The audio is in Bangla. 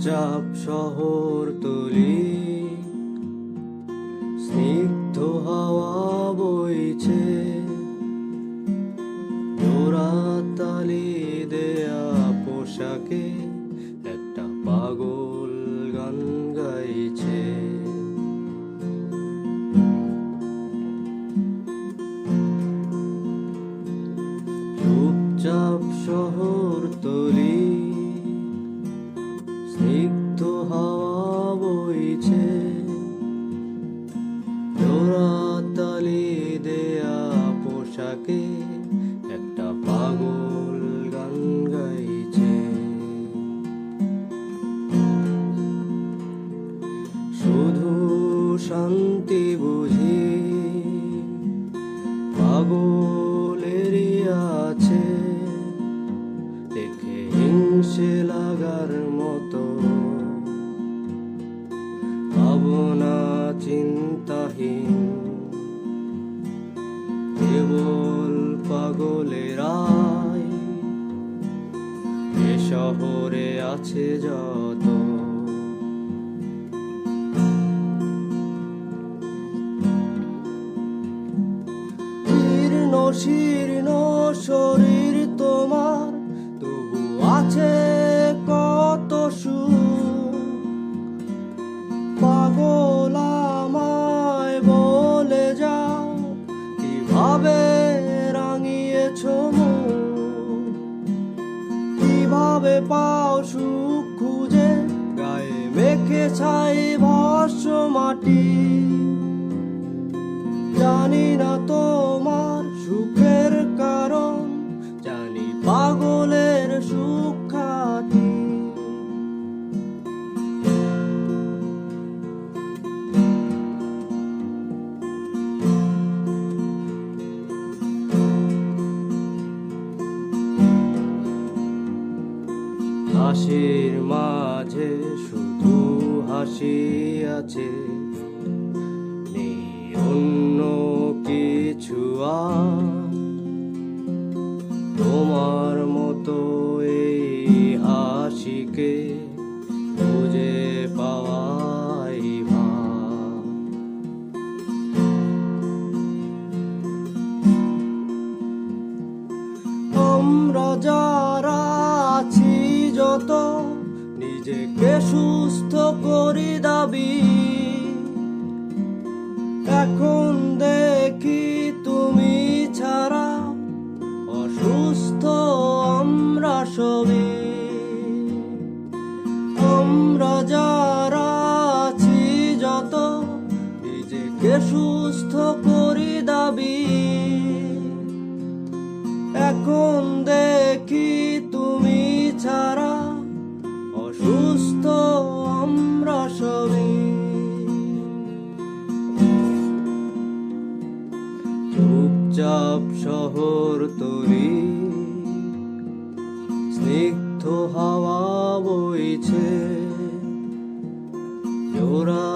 চুপচাপ শহর তলি। স্নিগ্ধ হাওয়া বইছে। জোড়া তালি দেয়া পোশাকে একটা পাগল গান গাইছে। চুপচাপ শহর তলি। বইছে দেয়া পোশাকে একটা পাগল গান গাইছে। শুধু শান্তি বুঝি পাগলেরই আছে। দেখে হিংসে লাগার মতো আছে যত। জীর্ণ শীর্ণ শরীর তোমার, তবু আছে কত সুখ। পাগল আমায় বলে যাও, কীভাবে কীভাবে পাও সুখ খুঁজে গায়ে মেখে ছাই ভস্য মাটি। হাসির মাঝে শুধু হাসি আছে। অন্য কিছু তোমার মতো নিজেকে সুস্থ করি দাবি? এখন দেখি তুমি ছাড়া অসুস্থ আমরা সবই। আমরা যারা আছি যত নিজেকে সুস্থ করি দাবি। এখন দেখি শহর তরি। স্নিগ্ধ হাওয়া বইছে। জোড়া